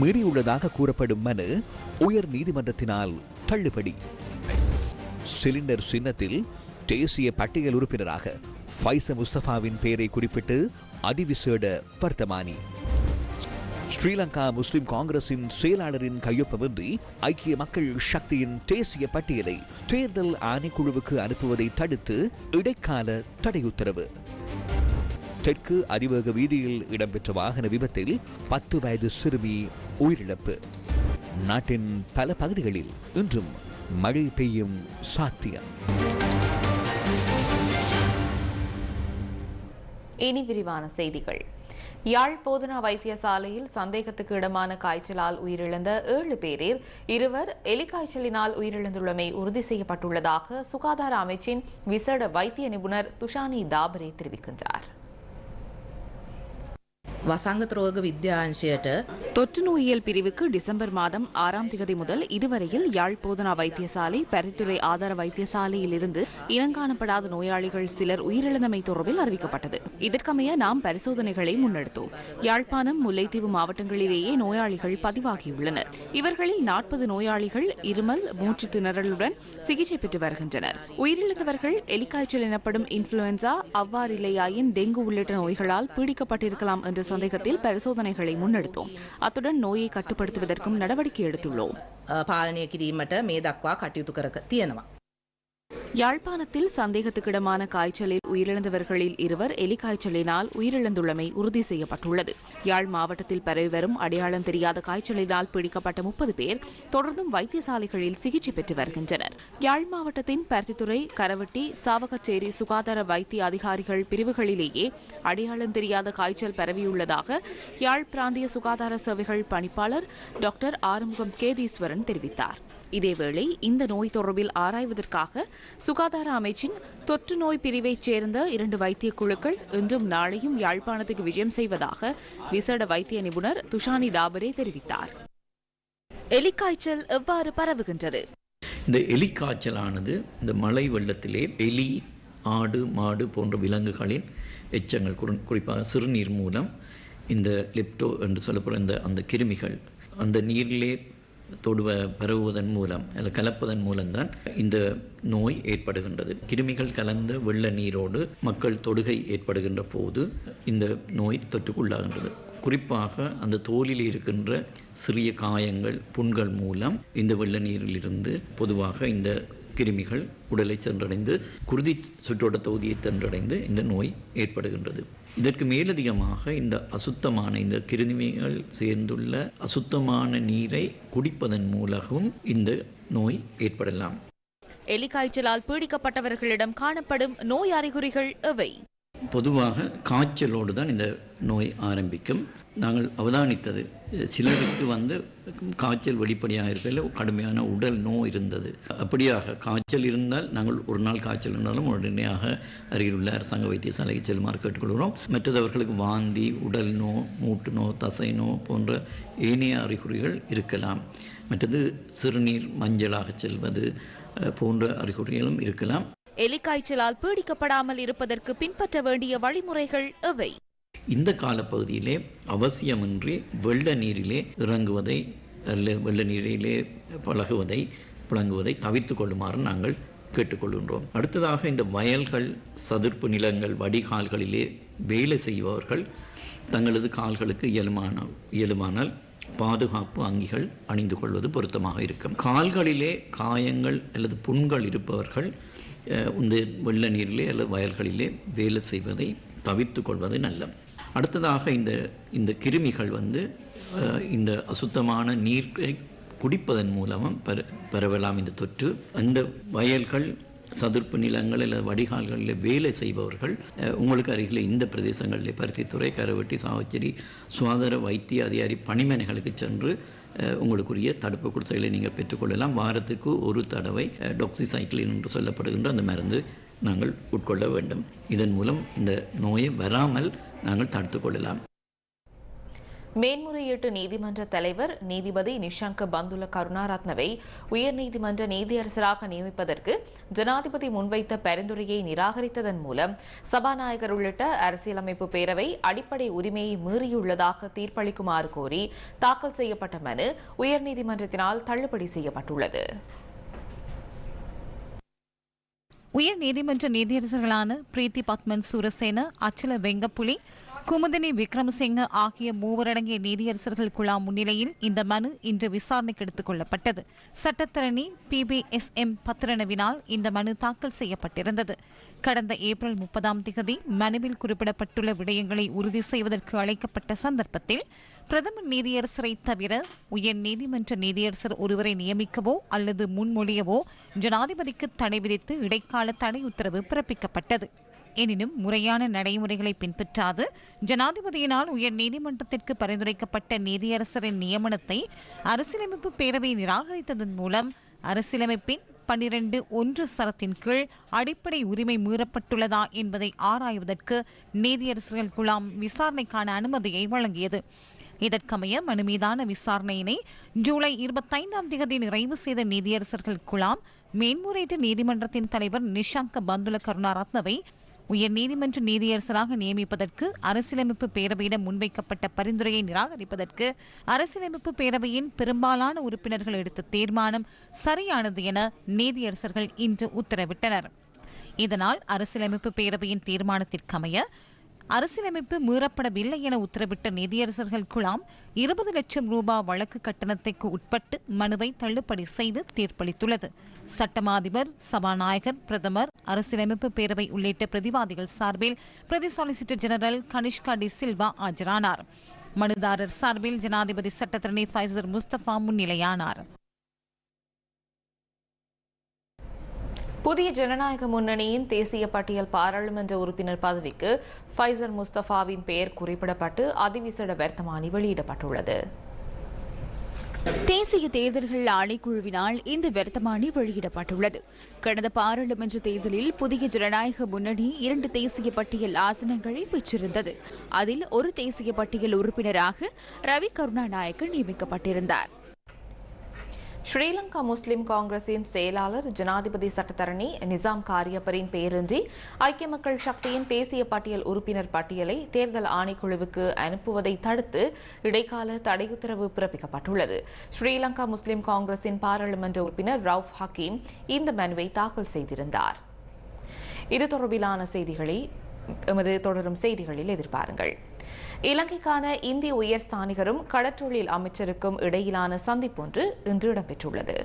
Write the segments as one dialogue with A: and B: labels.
A: மீறியுள்ளதாக கூறப்படும் மனு உயர் நீதிமன்றத்தினால் தள்ளுபடி. சிலிண்டர் சின்னத்தில் தேசிய பட்டியல் உறுப்பினராக ஃபைச முஸ்தபாவின் பெயரை குறிப்பிட்டு அதிவிசேட வர்த்தமானி. ஸ்ரீலங்கா முஸ்லிம் காங்கிரசின் செயலாளரின் கையொப்பமின்றி ஐக்கிய மக்கள் சக்தியின் தேசிய பட்டியலை தேர்தல் ஆணைக்குழுவுக்கு அனுப்புவதை தடுத்து இடைக்கால தடை உத்தரவு தெற்கு அதிவேக வீதியில் இடம்பெற்ற வாகன விபத்தில் பத்து வயது சிறுமி உயிரிழப்பு. நாட்டின் பல பகுதிகளில் இன்றும் மழை பெய்யும் சாத்தியம்.
B: இனி விரிவான செய்திகள். யாழ் போதனா வைத்தியசாலையில் சந்தேகத்துக்கு இடமான காய்ச்சலால் உயிரிழந்த ஏழு பேரில் இருவர் எலிக்காய்ச்சலினால் உயிரிழந்துள்ளமை உறுதி செய்யப்பட்டுள்ளதாக சுகாதார அமைச்சின் விசேட வைத்திய நிபுணர் துஷானி தாபரே தெரிவிக்கின்றார்.
C: වසංගත රෝග විද්‍යාංශයට
D: தொற்று நோயியல் பிரிவுக்கு டிசம்பர் மாதம் ஆறாம் திகதி முதல் இதுவரையில் யாழ் போதனா வைத்தியசாலை பரித்துறை ஆதார வைத்தியசாலையில் இருந்து இனங்காணப்படாத நோயாளிகள் சிலர் உயிரிழந்தமை தொடர்பில் அறிவிக்கப்பட்டது இதற்கமைய நாம் பரிசோதனைகளை முன்னெடுத்தோம் யாழ்ப்பாணம் முல்லைத்தீவு மாவட்டங்களிலேயே நோயாளிகள் பதிவாகியுள்ளனர் இவர்களில் நாற்பது நோயாளிகள் இருமல் மூச்சு திணறலுடன் சிகிச்சை பெற்று வருகின்றனர் உயிரிழந்தவர்கள் எலிக்காய்ச்சல் எனப்படும் இன்ஃபுளுன்சா அவ்வாறில்லையாயின் டெங்கு உள்ளிட்ட நோய்களால் பீடிக்கப்பட்டிருக்கலாம் என்ற சந்தேகத்தில் பரிசோதனைகளை முன்னெடுத்தோம். அத்துடன் நோயை கட்டுப்படுத்துவதற்கும் நடவடிக்கை எடுத்துள்ளோம்.
C: பாலனை கிரீமட்ட மேதக்வா கட்டியுத்து தியனவா
D: யாழ்ப்பாணத்தில் சந்தேகத்துக்கிடமான காய்ச்சலில் உயிரிழந்தவர்களில் இருவர் எலிக்காய்ச்சலினால் உயிரிழந்துள்ளமை உறுதி செய்யப்பட்டுள்ளது. யாழ் மாவட்டத்தில் பரவி வரும் அடையாளம் தெரியாத காய்ச்சலினால் பிடிக்கப்பட்ட முப்பது பேர் தொடர்ந்தும் வைத்தியசாலைகளில் சிகிச்சை பெற்று வருகின்றனர். யாழ் மாவட்டத்தின் பருத்தித்துறை கரவட்டி சாவகச்சேரி சுகாதார வைத்திய அதிகாரிகள் பிரிவுகளிலேயே அடையாளம் தெரியாத காய்ச்சல் பரவியுள்ளதாக யாழ் பிராந்திய சுகாதார சேவைகள் பணிப்பாளர் டாக்டர் ஆறுமுகம் கேதீஸ்வரன் தெரிவித்தார். இதேவேளை இந்த நோய் தொடர்பில் ஆராய்வதற்காக சுகாதார அமைச்சின் தொற்று நோய் பிரிவைச் சேர்ந்த இரண்டு வைத்திய குழுக்கள் இன்றும் நாளையும் யாழ்ப்பாணத்துக்கு விஜயம் செய்வதாக விசேட வைத்திய நிபுணர் துஷானி தாபரே தெரிவித்தார். எலிக்காய்ச்சல் எவ்வாறு பரவுகின்றது?
E: இந்த எலிக்காய்ச்சலானது இந்த மழை வெள்ளத்திலே எலி ஆடு மாடு போன்ற விலங்குகளின் எச்சங்கள் குறிப்பாக சிறுநீர் மூலம் இந்த லெப்டோ என்று சொல்லப்படுற இந்த அந்த கிருமிகள் அந்த நீரிலே தொடுவ பரவுவதன் மூலம் அல்ல கலப்பதன் மூலம்தான் இந்த நோய் ஏற்படுகின்றது. கிருமிகள் கலந்த வெள்ள நீரோடு மக்கள் தொடுகை ஏற்படுகின்ற போது இந்த நோய் தொற்றுக்குள்ளாகின்றது. குறிப்பாக அந்த தோலில் இருக்கின்ற சிறிய காயங்கள் புண்கள் மூலம் இந்த வெள்ள நீரிலிருந்து பொதுவாக இந்த கிருமிகள் உடலை சென்றடைந்து குருதி சுற்றோட்ட தொகுதியை சென்றடைந்து இந்த நோய் ஏற்படுகின்றது. இதற்கு மேலதிகமாக இந்த அசுத்தமான இந்த கிருமிகள் சேர்ந்துள்ள அசுத்தமான நீரை குடிப்பதன் மூலமும் இந்த நோய் ஏற்படலாம்.
D: எலிக்காய்ச்சலால் பீடிக்கப்பட்டவர்களிடம் காணப்படும் நோய் அறிகுறிகள் எவை?
E: பொதுவாக காய்ச்சலோடு தான் இந்த நோய் ஆரம்பிக்கும். நாங்கள் அவதானித்தது. சிலருக்கு வந்து காய்ச்சல் வெளிப்படையாக இருக்கையில் கடுமையான உடல் நோய் இருந்தது. அப்படியாக காய்ச்சல் இருந்தால் நாங்கள் ஒரு நாள் காய்ச்சல் இருந்தாலும் உடனடியாக அருகில் உள்ள அரசாங்க வைத்தியசாலைக்கு செல்லுமாறு கேட்டுக்கொள்கிறோம். மற்றது அவர்களுக்கு வாந்தி உடல் நோ மூட்டு நோ தசை நோ போன்ற ஏனைய அறிகுறிகள் இருக்கலாம். மற்றது சிறுநீர் மஞ்சளாக செல்வது போன்ற அறிகுறிகளும் இருக்கலாம்.
D: எலிக்காய்ச்சலால் பீடிக்கப்படாமல் இருப்பதற்கு பின்பற்ற வேண்டிய வழிமுறைகள் எவை?
E: இந்த காலப்பகுதியிலே அவசியமின்றி வெள்ள நீரிலே இறங்குவதை அல்ல வெள்ள நீரிலே பழகுவதை புழங்குவதை தவித்து கொள்ளுமாறு நாங்கள் கேட்டுக்கொள்கின்றோம். அடுத்ததாக இந்த வயல்கள் சதுர்ப்பு நிலங்கள் வடிகால்களிலே வேலை செய்பவர்கள் தங்களது கால்களுக்கு இயலுமான இயலுமானால் பாதுகாப்பு அங்கிகள் அணிந்து கொள்வது பொருத்தமாக இருக்கும். கால்களிலே காயங்கள் அல்லது புண்கள் இருப்பவர்கள் இந்த வெள்ள நீரிலே அல்லது வயல்களிலே வேலை செய்வதை தவிர்த்து கொள்வது நல்லது அடுத்ததாக இந்த இந்த கிருமிகள் வந்து இந்த அசுத்தமான நீரை குடிப்பதன் மூலமும் பர பரவலாம் இந்த தொற்று. அந்த வயல்கள் சதுர்ப்பு நிலங்கள் இல்லை வடிகால்களில் வேலை செய்பவர்கள் உங்களுக்கு அருகில் இந்த பிரதேசங்களில் பருத்தித்துறை கரவெட்டி சாவச்சேரி சுகாதார வைத்திய அதிகாரி பணிமனைகளுக்கு சென்று உங்களுக்குரிய தடுப்பு குடிசைகளை நீங்கள் பெற்றுக்கொள்ளலாம். வாரத்துக்கு ஒரு தடவை டொக்சிசைக்கிளின் என்று சொல்லப்படுகின்ற அந்த மருந்து நாங்கள் உட்கொள்ள வேண்டும். இதன் மூலம் இந்த நோயை வராமல் நாங்கள் தடுத்துக் கொள்ளலாம்.
D: மேன்முறையீட்டு நீதிமன்ற தலைவர் நீதிபதி நிஷாங்க பந்துல கருணாரத்னவை உயர்நீதிமன்ற நீதியரசராக நியமிப்பதற்கு ஜனாதிபதி முன்வைத்த பரிந்துரையை நிராகரித்ததன் மூலம் சபாநாயகர் உள்ளிட்ட அரசியலமைப்பு பேரவை அடிப்படை உரிமையை மீறியுள்ளதாக தீர்ப்பளிக்குமாறு கோரி தாக்கல் செய்யப்பட்ட மனு உயர்நீதிமன்றத்தினால் தள்ளுபடி செய்யப்பட்டுள்ளது.
F: உயர் நீதிமன்ற நீதியரசர்களான பிரீத்தி பத்மன் சூரசேன அச்சல வெங்கப்புலி குமுதினி விக்ரமசிங்க ஆகிய மூவரடங்கிய நீதியரசர்கள் குழாம் முன்னிலையில் இந்த மனு இன்று விசாரணைக்கு எடுத்துக் கொள்ளப்பட்டது. சட்டத்தரணி பி பி எஸ் எம் பத்திரனவினால் இந்த மனு தாக்கல் செய்யப்பட்டிருந்தது. கடந்த ஏப்ரல் முப்பதாம் திகதி மனுவில் குறிப்பிடப்பட்டுள்ள விடயங்களை உறுதி செய்வதற்கு அழைக்கப்பட்ட சந்தர்ப்பத்தில் பிரதமர் நீதியரசரை தவிர உயர் நீதிமன்ற நீதியரசர் ஒருவரை நியமிக்கவோ அல்லது முன்மொழியவோ ஜனாதிபதிக்கு தடை விதித்து இடைக்கால தடை உத்தரவு பிறப்பிக்கப்பட்டது. எனினும் முறையான நடைமுறைகளை பின்பற்றாது ஜனாதிபதியினால் உயர் நீதிமன்றத்திற்கு பரிந்துரைக்கப்பட்ட நீதியரசரின் நியமனத்தை அரசியலமைப்பு பேரவை நிராகரித்ததன் மூலம் அரசியலமைப்பின் பன்னிரண்டு ஒன்று சரத்தின் கீழ் அடிப்படை உரிமை மீறப்பட்டுள்ளதா என்பதை ஆராய்வதற்கு நீதியரசர்கள் குழாம் விசாரணைக்கான அனுமதியை வழங்கியது. இதற்கமைய மனு மீதான விசாரணையினை ஜூலை இருபத்தைந்தாம் தேதி நிறைவு செய்த நீதியரசர்கள் குழாம் மேன்முறையீட்டு நீதிமன்றத்தின் தலைவர் நிஷாங்க பந்துல கருணாரத்னவை உயர்நீதிமன்ற நீதியரசராக நியமிப்பதற்கு அரசியலமைப்பு பேரவையிடம் முன்வைக்கப்பட்ட பரிந்துரையை நிராகரிப்பதற்கு அரசியலமைப்பு பேரவையின் பெரும்பாலான உறுப்பினர்கள் எடுத்த தீர்மானம் சரியானது என நீதியரசர்கள் இன்று உத்தரவிட்டனர். இதனால் அரசியலமைப்பு பேரவையின் தீர்மானத்திற்கமைய அரசியலமைப்பு மீறப்படவில்லை என உத்தரவிட்ட நீதியரசர்கள் குழாம் இருபது லட்சம் ரூபாய் வழக்கு கட்டணத்திற்கு உட்பட்டு மனுவை தள்ளுபடி செய்து தீர்ப்பளித்துள்ளது. சட்டமாதிபர் சபாநாயகர் பிரதமர் அரசியலமைப்பு பேரவை உள்ளிட்ட பிரதிவாதிகள் சார்பில் பிரதி solicitor general Kanishka D Silva ஆஜரானார். மனுதாரர் சார்பில் ஜனாதிபதி சட்டத்தரணி ஃபைசர் முஸ்தபா முன்னிலையானார்.
D: புதிய ஜனநாயக முன்னணியின் தேசிய பட்டியல் பாராளுமன்ற உறுப்பினர் பதவிக்கு ஃபைசர் முஸ்தபாவின் பெயர் குறிப்பிடப்பட்டு அதிவிசேட வர்த்தமானி வெளியிடப்பட்டுள்ளது.
G: தேசிய தேர்தல்கள் ஆணைக்குழுவினால் இந்த வர்த்தமானி வெளியிடப்பட்டுள்ளது. கடந்த பாராளுமன்ற தேர்தலில் புதிய ஜனநாயக முன்னணி இரண்டு தேசிய பட்டியல் ஆசனங்களை பெற்றிருந்தது. அதில் ஒரு தேசிய பட்டியல் உறுப்பினராக ரவி கருணாநாயக்க நியமிக்கப்பட்டிருந்தார்.
D: ஸ்ரீலங்கா முஸ்லிம் காங்கிரசின் செயலாளர் ஜனாதிபதி சட்டத்தரணி நிசாம் காரியப்பரின் பெயரின்றி ஐக்கிய மக்கள் சக்தியின் தேசிய பட்டியல் உறுப்பினர் பட்டியலை தேர்தல் ஆணைக்குழுவுக்கு அனுப்புவதை தடுத்து இடைக்கால தடை உத்தரவு பிறப்பிக்கப்பட்டுள்ளது. ஸ்ரீலங்கா முஸ்லிம் காங்கிரசின் பாராளுமன்ற உறுப்பினர் ரவுஃப் ஹக்கீம் இந்த மனுவை தாக்கல் செய்திருந்தார். இது தொடர்பிலான செய்திகளை எமது தொடரும் செய்திகளில் எதிர்பாருங்கள். இலங்கைக்கான இந்திய உயர்ஸ்தானிகரும் கடற்றொழில் அமைச்சருக்கும் இடையிலான சந்திப்பொன்று இன்று இடம்பெற்றுள்ளது.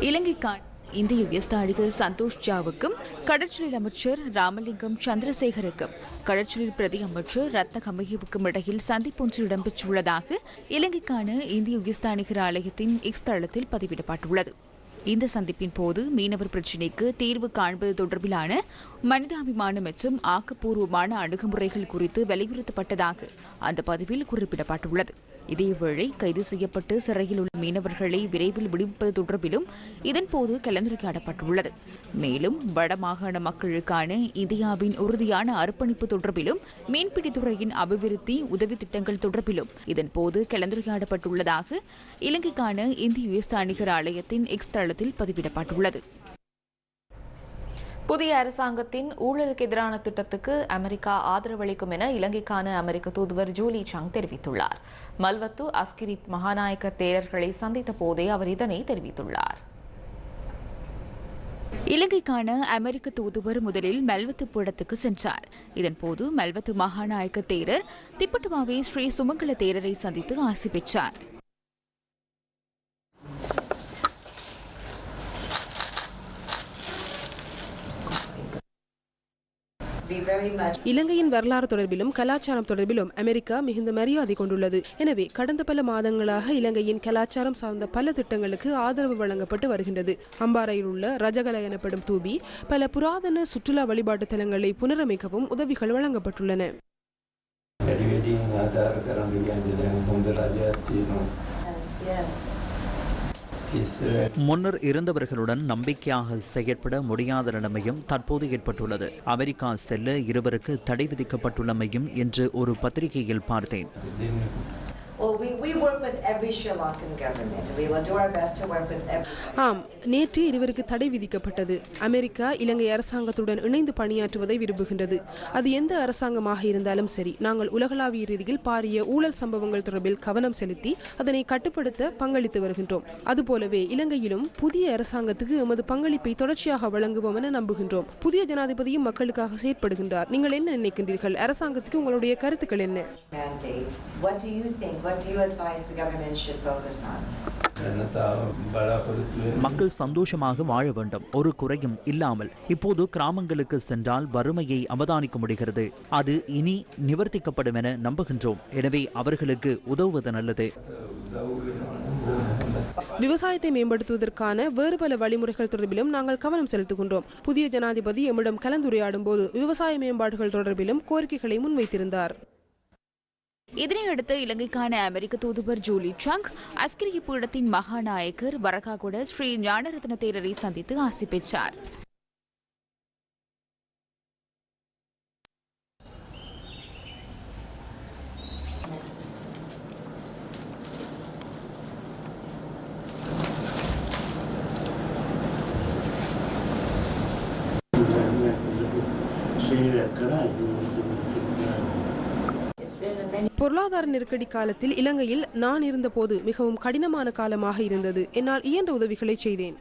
G: இலங்கைக்கான இந்திய உயர்ஸ்தானிகர் சந்தோஷ் ஜாவுக்கும் கடற்றொழில் அமைச்சர் ராமலிங்கம் சந்திரசேகருக்கும் கடற்றொழில் பிரதி அமைச்சர் ரத்ன கமகிவுக்கும் இடையில் சந்திப்பொன்று இடம்பெற்றுள்ளதாக இலங்கைக்கான இந்திய உயர்ஸ்தானிகர் ஆலயத்தின் எக்ஸ் தளத்தில் பதிவிடப்பட்டுள்ளது. இந்த சந்திப்பின் போது மீனவர் பிரச்சினைக்கு தீர்வு காண்பது தொடர்பிலான மனிதாபிமான மற்றும் ஆக்கப்பூர்வமான அணுகுமுறைகள் குறித்து வலியுறுத்தப்பட்டதாக அந்த பதிவில் குறிப்பிடப்பட்டுள்ளது. இதேவேளை கைது செய்யப்பட்டு சிறையில் உள்ள மீனவர்களை விரைவில் விடுவிப்பது தொடர்பிலும் இதன்போது கலந்துரையாடப்பட்டுள்ளது. மேலும் வடமாகாண மக்களுக்கான இந்தியாவின் உறுதியான அர்ப்பணிப்பு தொடர்பிலும் மீன்பிடித்துறையின் அபிவிருத்தி உதவி திட்டங்கள் தொடர்பிலும் இதன்போது கலந்துரையாடப்பட்டுள்ளதாக இலங்கைக்கான இந்திய உயர்ஸ்தானிகர் ஆலயத்தின் எக்ஸ் தளத்தில் பதிவிடப்பட்டுள்ளது.
D: புதிய அரசாங்கத்தின் ஊழலுக்கு எதிரான திட்டத்துக்கு அமெரிக்கா ஆதரவளிக்கும் என இலங்கைக்கான அமெரிக்க தூதுவர் ஜூலி சாங் தெரிவித்துள்ளார். மல்வத்து அஸ்கிரி மகாநாயக்க தேரர்களை சந்தித்த போதே அவர் இதனை தெரிவித்துள்ளார்.
G: இலங்கைக்கான அமெரிக்க தூதுவர் முதலில் மெல்வத்து புடத்துக்கு சென்றார். இதன்போது மெல்வத்து மகாநாயக்க தேரர் திப்பட்டுவாவே ஸ்ரீ சுமங்கல தேரரை சந்தித்து ஆசி பெற்றார்.
H: இலங்கையின் வரலாறு தொடர்பிலும் கலாச்சாரம் தொடர்பிலும் அமெரிக்கா மிகுந்த மரியாதை கொண்டுள்ளது. எனவே கடந்த பல மாதங்களாக இலங்கையின் கலாச்சாரம் சார்ந்த பல திட்டங்களுக்கு ஆதரவு வழங்கப்பட்டு வருகின்றது. அம்பாறையில் உள்ள ரஜகல எனப்படும் தூபி பல புராதன சுற்றுலா வழிபாட்டு தலங்களை புனரமைக்கவும் உதவிகள் வழங்கப்பட்டுள்ளன.
I: වැඩි
J: முன்னர் இருந்தவர்களுடன் நம்பிக்கையாக செயற்பட முடியாத நிலைமையும் தற்போது ஏற்பட்டுள்ளது. அமெரிக்கா செல்ல இருவருக்கு தடை விதிக்கப்பட்டுள்ளமையும் இன்று ஒரு பத்திரிகையில் பார்த்தேன்.
K: Well, we, we work with every Sri Lankan government. We will do our best to work with every.
H: ஆம் நேற்று இருவருக்கு தடை விதிக்கப்பட்டது. அமெரிக்கா இலங்கை அரசாங்கத்துடன் இணைந்து பணியாற்றுவதை விரும்புகின்றது. அது எந்த அரசாங்கமாக இருந்தாலும் சரி நாங்கள் உலகளாவிய ரீதியில் பாரிய ஊழல் சம்பவங்கள் தொடர்பில் கவனம் செலுத்தி அதனை கட்டுப்படுத்த பங்களித்து வருகின்றோம். அதுபோலவே இலங்கையிலும் புதிய அரசாங்கத்துக்கு எமது பங்களிப்பை தொடர்ச்சியாக வழங்குவோம் என நம்புகின்றோம். புதிய ஜனாதிபதியும் மக்களுக்காக செயற்படுகின்றார். நீங்கள் என்ன நினைக்கின்றீர்கள்? அரசாங்கத்துக்கு உங்களுடைய கருத்துக்கள் என்ன?
J: மக்கள் சந்தோஷமாக வாழ வேண்டும். ஒரு குறையும் இல்லாமல் இப்போது கிராமங்களுக்கு சென்றால் வறுமையை அவதானிக்க முடிகிறது. அது இனி நிவர்த்திக்கப்படும் என நம்புகின்றோம். எனவே அவர்களுக்கு உதவுவது நல்லது.
H: விவசாயத்தை மேம்படுத்துவதற்கான வேறு பல வழிமுறைகள் தொடர்பிலும் நாங்கள் கவனம் செலுத்துகின்றோம். புதிய ஜனாதிபதி எம்மிடம் கலந்துரையாடும் போது விவசாய மேம்பாடுகள் தொடர்பிலும் கோரிக்கைகளை முன்வைத்திருந்தார்.
G: இதனையடுத்து இலங்கைக்கான அமெரிக்க தூதுவர் ஜூலி ட்ரங்க் அஸ்கிரிய பீடத்தின் மகாநாயகர் வரகாகுட ஸ்ரீ ஞானரத்ன தேரரை சந்தித்து ஆசி பெற்றார்.
K: It's
H: பொருளாதார நெருக்கடி காலத்தில் இலங்கையில் நான் இருந்தபோது மிகவும் கடினமான காலமாக இருந்தது. என்னால் இயன்ற உதவிகளை செய்தேன்.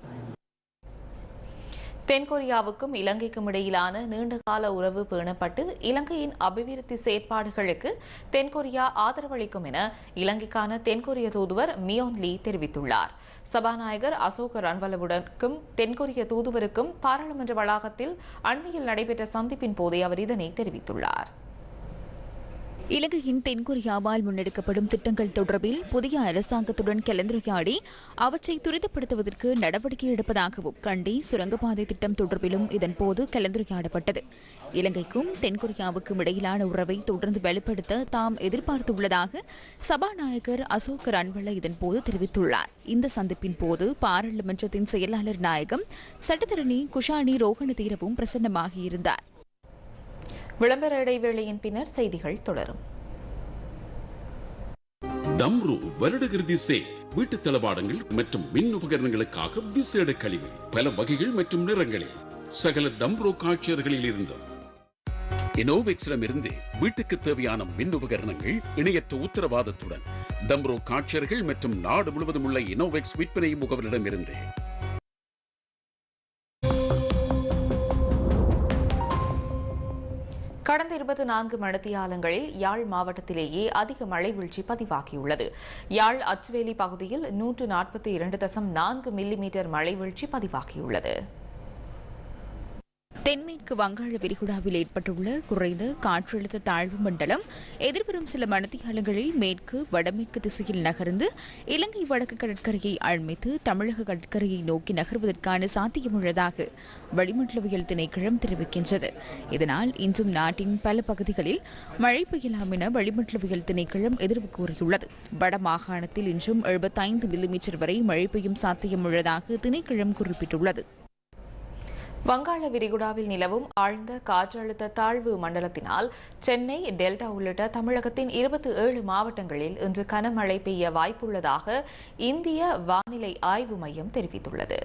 D: தென்கொரியாவுக்கும் இலங்கைக்கும் இடையிலான நீண்டகால உறவு பேணப்பட்டு இலங்கையின் அபிவிருத்தி செயற்பாடுகளுக்கு தென்கொரியா ஆதரவளிக்கும் என இலங்கைக்கான தென்கொரிய தூதுவர் மியோன் லீ தெரிவித்துள்ளார். சபாநாயகர் அசோக் ரன்வலவுடனுக்கும் தென்கொரிய தூதுவருக்கும் பாராளுமன்ற வளாகத்தில் அண்மையில் நடைபெற்ற சந்திப்பின் போதே அவர் இதனை தெரிவித்துள்ளார்.
G: இலங்கையின் தென்கொரியாவால் முன்னெடுக்கப்படும் திட்டங்கள் தொடர்பில் புதிய அரசாங்கத்துடன் கலந்துரையாடி அவற்றை துரிதப்படுத்துவதற்கு நடவடிக்கை எடுப்பதாகவும் கண்டி சுரங்கப்பாதை திட்டம் தொடர்பிலும் இதன்போது கலந்துரையாடப்பட்டது. இலங்கைக்கும் தென்கொரியாவுக்கும் இடையிலான உறவை தொடர்ந்து வலுப்படுத்த தாம் எதிர்பார்த்துள்ளதாக சபாநாயகர் அசோக் ரன்வல்ல இதன்போது தெரிவித்துள்ளார். இந்த சந்திப்பின் போது பாராளுமன்றத்தின் செயலாளர் நாயகம் சட்டத்தரணி குஷானி ரோகண தீரவும் பிரசன்னமாகியிருந்தார்.
D: விளம்பர இடைவேளையின் பின்னர் செய்திகள் தொடரும்.
L: தம்ரு வருடகிருதி சே வீட்டு தளபாடங்கள் மற்றும் மின் உபகரணங்களுக்காக விசேட கழிவு பல வகைகள் மற்றும் நிறங்களில் சகல டம்ரோ காட்சியர்களில் இருந்தும். இனோவெக்ஸிடமிருந்து வீட்டுக்கு தேவையான மின் உபகரணங்கள் இணையற்ற உத்தரவாதத்துடன் டம்ரோ காட்சியர்கள் மற்றும் நாடு முழுவதும் உள்ள இனோவெக்ஸ் விற்பனை முகவரிடம் இருந்து
D: கடந்த இருபத்தி நான்கு மணித்தியாலங்களில் யாழ் மாவட்டத்திலேயே அதிக மழை வீழ்ச்சி பதிவாகியுள்ளது. யாழ் அச்சுவேலி பகுதியில் நூற்று நாற்பத்தி இரண்டு தசம் நான்கு மில்லிமீட்டர் மழை வீழ்ச்சி பதிவாகியுள்ளது.
G: தென்மேற்கு வங்காள விரிகுடாவில் ஏற்பட்டுள்ள குறைந்த காற்றழுத்த தாழ்வு மண்டலம் எதிர்வரும் சில மணித்தியாலங்களில் மேற்கு வடமேற்கு திசையில் நகர்ந்து இலங்கை வடக்கு கடற்கரையை அண்மித்து தமிழக கடற்கரையை நோக்கி நகர்வதற்கான சாத்தியமுள்ளதாக வளிமண்டலவியல் திணைக்களம் தெரிவிக்கின்றது. இதனால் இன்றும் நாட்டின் பல பகுதிகளில் மழை பெய்யலாம் என வளிமண்டலவியல் திணைக்களம் எதிர்வு கூறியுள்ளது. வட மாகாணத்தில் இன்றும் எழுபத்தைந்து மில்லிமீட்டர் வரை மழை பெய்யும் சாத்தியமுள்ளதாக திணைக்களம் குறிப்பிட்டுள்ளது.
D: வங்காள விரிகுடாவில் நிலவும் ஆழ்ந்த காற்றழுத்த தாழ்வு மண்டலத்தினால் சென்னை டெல்டா உள்ளிட்ட தமிழகத்தின் இருபத்தி ஏழு மாவட்டங்களில் இன்று கனமழை பெய்ய வாய்ப்புள்ளதாக இந்திய வானிலை ஆய்வு மையம் தெரிவித்துள்ளது.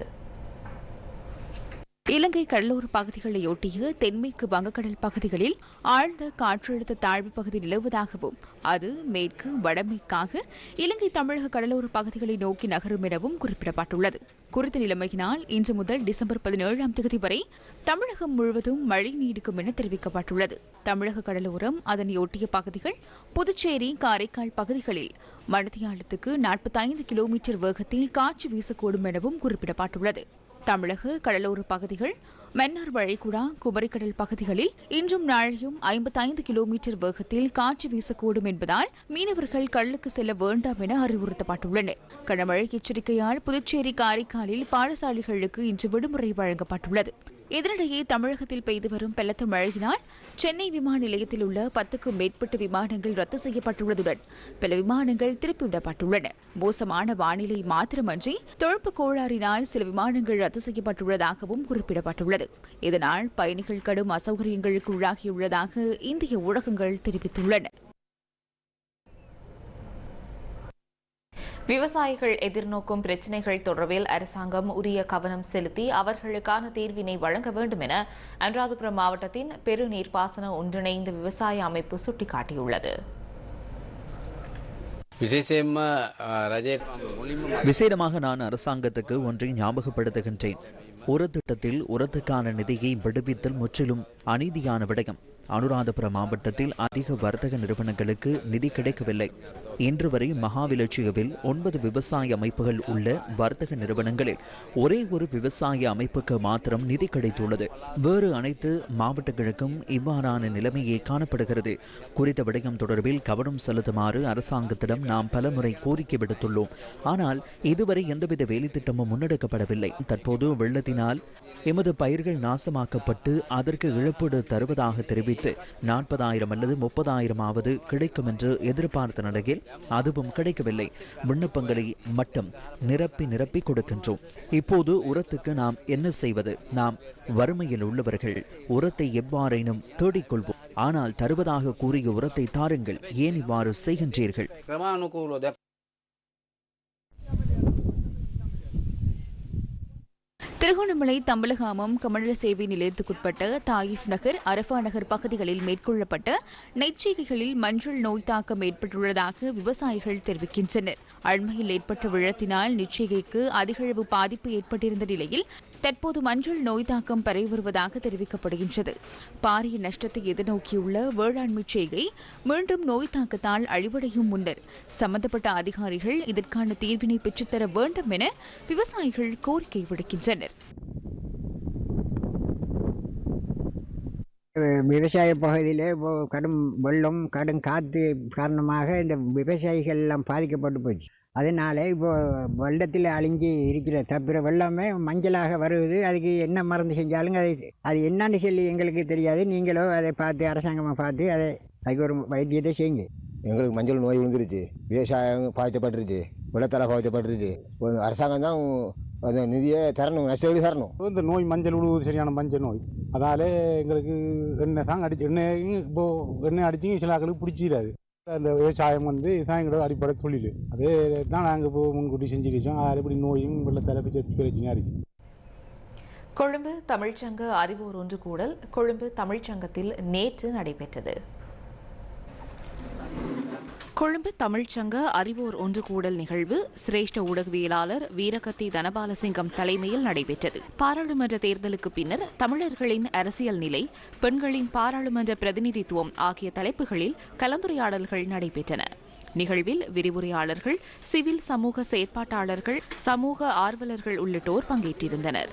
G: இலங்கை கடலோர பகுதிகளையொட்டிய தென்மேற்கு வங்கக்கடல் பகுதிகளில் ஆழ்ந்த காற்றழுத்த தாழ்வு பகுதி நிலவுவதாகவும் அது மேற்கு வடமேற்காக இலங்கை தமிழக கடலோர பகுதிகளை நோக்கி நகரும் எனவும் குறிப்பிடப்பட்டுள்ளது. குறித்த நிலைமையினால் இன்று முதல் டிசம்பர் பதினேழாம் தேதி வரை தமிழகம் முழுவதும் மழை நீடிக்கும் என தெரிவிக்கப்பட்டுள்ளது. தமிழக கடலோரம் அதனையொட்டிய பகுதிகள் புதுச்சேரி காரைக்கால் பகுதிகளில் மணித்தியாலத்துக்கு நாற்பத்தைந்து கிலோமீட்டர் வேகத்தில் காற்று வீசக்கூடும் எனவும் குறிப்பிடப்பட்டுள்ளது. தமிழக கடலோர பகுதிகள் மன்னார் வளைகுடா குமரிக்கடல் பகுதிகளில் இன்றும் நாளையும் ஐம்பத்தைந்து கிலோமீட்டர் வேகத்தில் காற்று வீசக்கூடும் என்பதால் மீனவர்கள் கடலுக்கு செல்ல வேண்டாம் என அறிவுறுத்தப்பட்டுள்ளனர். கனமழை எச்சரிக்கையால் புதுச்சேரி காரைக்காலில் பாடசாலைகளுக்கு இன்று விடுமுறை வழங்கப்பட்டுள்ளது. இதனிடையே தமிழகத்தில் பெய்து வரும் பலத்த மழையினால் சென்னை விமான நிலையத்தில் உள்ள பத்துக்கும் மேற்பட்ட விமானங்கள் ரத்து செய்யப்பட்டுள்ளதுடன் பல விமானங்கள் திருப்பிவிடப்பட்டுள்ளன. மோசமான வானிலை மாத்திரமன்றி தொழில்நுட்ப கோளாறினால் சில விமானங்கள் ரத்து செய்யப்பட்டுள்ளதாகவும் குறிப்பிடப்பட்டுள்ளது. உள்ளது இதனால் பயணிகள் கடும் அசௌகரியங்களுக்கு உள்ளாகியுள்ளதாக இந்திய ஊடகங்கள் தெரிவித்துள்ளன.
D: விவசாயிகள் எதிர்நோக்கும் பிரச்சினைகள் தொடர்பில் அரசாங்கம் உரிய கவனம் செலுத்தி அவர்களுக்கான தீர்வினை வழங்க வேண்டும் என அனுராதபுரம் மாவட்டத்தின் பெருநீர்ப்பாசன ஒன்றிணைந்த விவசாய அமைப்பு சுட்டிக்காட்டியுள்ளது.
J: விசேஷமாக நான் அரசாங்கத்துக்கு ஒன்றை ஞாபகப்படுத்துகின்றேன். உரத்திட்டத்தில் உரத்துக்கான நிதியை விடுவித்தல் முற்றிலும் அநீதியான விடயம். அனுராதபுரம் மாவட்டத்தில் அதிக வர்த்தக நிறுவனங்களுக்கு நிதி கிடைக்கவில்லை. இன்று வரை மகாவிலட்சியவில் ஒன்பது விவசாய அமைப்புகள் உள்ள வர்த்தக நிறுவனங்களில் ஒரே ஒரு விவசாய அமைப்புக்கு மாத்திரம் நிதி கிடைத்துள்ளது. வேறு அனைத்து மாவட்டங்களுக்கும் இவ்வாறான நிலைமையே காணப்படுகிறது. குறித்த விடயம் தொடர்பில் கவனம் செலுத்துமாறு அரசாங்கத்திடம் நாம் பலமுறை கோரிக்கை விடுத்துள்ளோம். ஆனால் இதுவரை எந்தவித வேலைத்திட்டமும் முன்னெடுக்கப்படவில்லை. தற்போது வெள்ளத்தினால் எமது பயிர்கள் நாசமாக்கப்பட்டு அதற்கு இழப்பீடு தருவதாக தெரிவித்து நாற்பதாயிரம் அல்லது முப்பதாயிரமாவது கிடைக்கும் என்று எதிர்பார்த்த நிலையில் அதுவும் கிடைக்கவில்லை. விண்ணப்பங்களை மட்டும் நிரப்பி நிரப்பி கொடுக்கின்றோம். இப்போது உரத்துக்கு நாம் என்ன செய்வது? நாம் வறுமையில் உள்ளவர்கள் உரத்தை எவ்வாறேனும் தேடிக்கொள்வோம். ஆனால் தருவதாக கூறிய உரத்தை தாருங்கள். ஏன் இவ்வாறு செய்கின்றீர்கள்?
G: திருகோணமலை தம்பலகாமம் கமழ சேவை நிலையத்துக்குட்பட்ட தாயிஃப் நகர் அரஃபா நகர் பகுதிகளில் மேற்கொள்ளப்பட்ட நெற்செய்கைகளில் மஞ்சள் நோய் தாக்கம் ஏற்பட்டுள்ளதாக விவசாயிகள் தெரிவிக்கின்றனர். அண்மையில் ஏற்பட்ட விழத்தினால் நெற்செய்கைக்கு அதிகளவு பாதிப்பு ஏற்பட்டிருந்த நிலையில் தற்போது மஞ்சள் நோய் தாக்கம் பரவி வருவதாக தெரிவிக்கப்படுகின்றது. பாரிய நஷ்டத்தை எதிர்நோக்கியுள்ள வேளாண்மை செய்கை மீண்டும் நோய் தாக்கத்தால் அழிவடையும் முன்னர் சம்பந்தப்பட்ட அதிகாரிகள் இதற்கான தீர்வினை பெற்றுத்தர வேண்டும் என விவசாயிகள் கோரிக்கை விடுக்கின்றனர்.
M: விவசாய பகுதியிலே இப்போ கடும் வெள்ளம் கடும் காற்று காரணமாக இந்த விவசாயிகள் எல்லாம் பாதிக்கப்பட்டு போச்சு. அதனால இப்போது வெள்ளத்தில் அழிஞ்சு இருக்கிற தப்பிர வெள்ளமே மஞ்சளாக வருது. அதுக்கு என்ன மருந்து செஞ்சாலும் அதை அது என்னன்னு சொல்லி எங்களுக்கு தெரியாது. நீங்களோ அதை பார்த்து அரசாங்கமாக பார்த்து அதை அதுக்கு ஒரு வைத்தியத்தை செய்யுங்க.
N: எங்களுக்கு மஞ்சள் நோய் விழுந்துருச்சு. விவசாயம் பாதிக்கப்பட்டுருச்சு. வெள்ளத்தால் பாதிக்கப்பட்டுருச்சு. அரசாங்கம் தான் அந்த நிதியை தரணும் நஷ்டவீடு தரணும்.
O: இந்த நோய் மஞ்சள் விழுவது சரியான மஞ்சள் நோய். அதால் எங்களுக்கு எண்ணெய் தாங்க அடிச்சு எண்ணெயும் இப்போது எண்ணெய் அடிச்சு சில ஆக்களுக்கு பிடிச்சிடாது. அந்த விவசாயம் வந்து இதுதான் எங்களோட அடிப்படை தொழில். அதே தான் நாங்கள் இப்போ முன்கூட்டி செஞ்சுக்கிச்சோம் அதில் இப்படி நோயும் வெள்ளத்தால் பிரச்சனையாக இருந்துச்சு
D: கொழும்பு தமிழ்ச்சங்க அறிவோர் ஒன்று கூடல். கொழும்பு தமிழ்ச்சங்கத்தில் நேற்று நடைபெற்றது.
P: கொழும்பு தமிழ்ச்சங்க அறிவோர் ஒன்று கூடல் நிகழ்வு சிரேஷ்ட ஊடகவியலாளர் வீரகத்தி தனபாலசிங்கம் தலைமையில் நடைபெற்றது. பாராளுமன்ற தேர்தலுக்கு பின்னர் தமிழர்களின் அரசியல் நிலை பெண்களின் பாராளுமன்ற பிரதிநிதித்துவம் ஆகிய தலைப்புகளில் கலந்துரையாடல்கள் நடைபெற்றன. நிகழ்வில் விரிவுரையாளர்கள் சிவில் சமூக செயற்பாட்டாளர்கள் சமூக ஆர்வலர்கள் உள்ளிட்டோர் பங்கேற்றிருந்தனர்.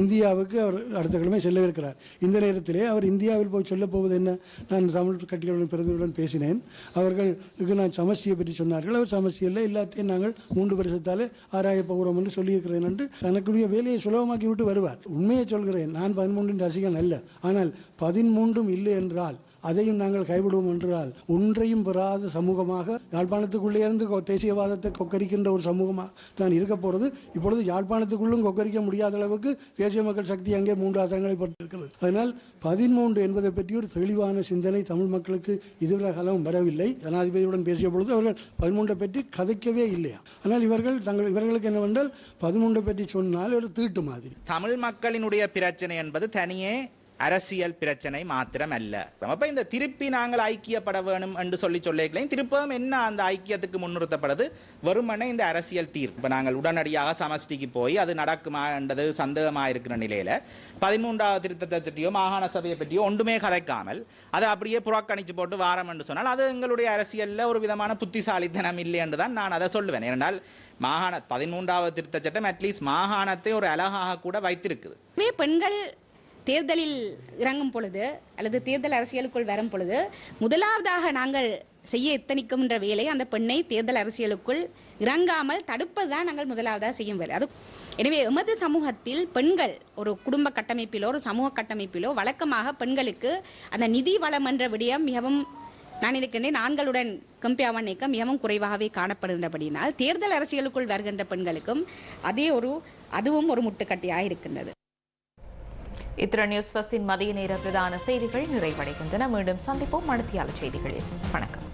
Q: இந்தியாவுக்கு அவர் அடுத்த கிழமை செல்ல இருக்கிறார். இந்த நேரத்திலே அவர் இந்தியாவில் போய் சொல்ல போவது என்ன? நான் தமிழ் கட்சிகளுடன் பிரதிகளுடன் பேசினேன். அவர்களுக்கு நான் சமஸ்டியை பற்றி சொன்னார்கள். அவர் சமஸ்டியில் எல்லாத்தையும் நாங்கள் மூன்று வருஷத்தாலே ஆராய போகிறோம் என்று சொல்லியிருக்கிறேன் என்று தனக்குரிய வேலையை சுலபமாக்கி விட்டு வருவார். உண்மையை சொல்கிறேன். நான் பதிமூன்றின் ரசிகன் அல்ல. ஆனால் பதிமூன்றும் இல்லை என்றால் அதையும் நாங்கள் கைவிடுவோம் என்றால் ஒன்றையும் பெறாத சமூகமாக யாழ்ப்பாணத்துக்குள்ளே இருந்து கொ- தேசியவாதத்தை கொக்கரிக்கின்ற ஒரு சமூகமாக தான் இருக்க போகிறது இப்பொழுது யாழ்ப்பாணத்துக்குள்ளும் கொக்கரிக்க முடியாத அளவுக்கு தேசிய மக்கள் சக்தி அங்கே மூன்று ஆசனங்களை பெற்றிருக்கிறது அதனால் பதிமூன்று என்பதை பற்றி ஒரு தெளிவான சிந்தனை தமிழ் மக்களுக்கு இதுவரை காலம் வரவில்லை. ஜனாதிபதியுடன் பேசிய பொழுது அவர்கள் பதிமூன்றை பற்றி கதைக்கவே இல்லையா? ஆனால் இவர்கள் தங்கள் இவர்களுக்கு என்னவென்றால் பதிமூன்றை பற்றி சொன்னால் ஒரு தீட்டு மாதிரி.
R: தமிழ் மக்களினுடைய பிரச்சனை என்பது தனியே அரசியல் பிரச்சனை மாத்திரம் அல்ல அப்ப இந்த திருப்பி நாங்கள் ஐக்கியப்பட வேணும் என்று சொல்லி சொல்லிக்கலையும் திருப்பவும் என்ன அந்த ஐக்கியத்துக்கு முன்னிறுத்தப்படுது வெறுமனே இந்த அரசியல் தீர்ப்பு. இப்போ நாங்கள் உடனடியாக சமஷ்டிக்கு போய் அது நடக்குமா என்றது சந்தேகமாக இருக்கிற நிலையில பதிமூன்றாவது திருத்தத்தை பற்றியோ மாகாண சபையை பற்றியோ ஒன்றுமே கதைக்காமல் அதை அப்படியே புறக்கணிச்சு போட்டு வாரம் என்று சொன்னால் அது எங்களுடைய அரசியலில் ஒரு விதமான புத்திசாலித்தனம் இல்லை என்று தான் நான் அதை சொல்லுவேன். ஏனென்றால் மாகாண பதிமூன்றாவது திருத்த சட்டம் அட்லீஸ்ட் மாகாணத்தை ஒரு அழகாக கூட வைத்திருக்குது.
S: மே பெண்கள் தேர்தலில் இறங்கும் பொழுது அல்லது தேர்தல் அரசியலுக்குள் வரும் பொழுது முதலாவதாக நாங்கள் செய்ய எத்தனிக்கின்ற வேலை அந்த பெண்ணை தேர்தல் அரசியலுக்குள் இறங்காமல் தடுப்பது தான் நாங்கள் முதலாவதாக செய்யும் வேலை. அது எனவே எமது சமூகத்தில் பெண்கள் ஒரு குடும்ப கட்டமைப்பிலோ ஒரு சமூக கட்டமைப்பிலோ வழக்கமாக பெண்களுக்கு அந்த நிதி வளம் என்ற விடயம் மிகவும் நான் இருக்கின்றேன் ஆண்களுடன் கம்பியாவன் நீக்கம் மிகவும் குறைவாகவே காணப்படுகின்றபடியினால் தேர்தல் அரசியலுக்குள் வருகின்ற பெண்களுக்கும் அதே ஒரு அதுவும் ஒரு முட்டுக்கட்டையாக இருக்கின்றது.
D: இத்திர நியூஸ் பஸ்டின் மதிய நேர பிரதான செய்திகள் நிறைவடைகின்றன. மீண்டும் சந்திப்போம். அடுத்தியாள செய்திகளில். வணக்கம்.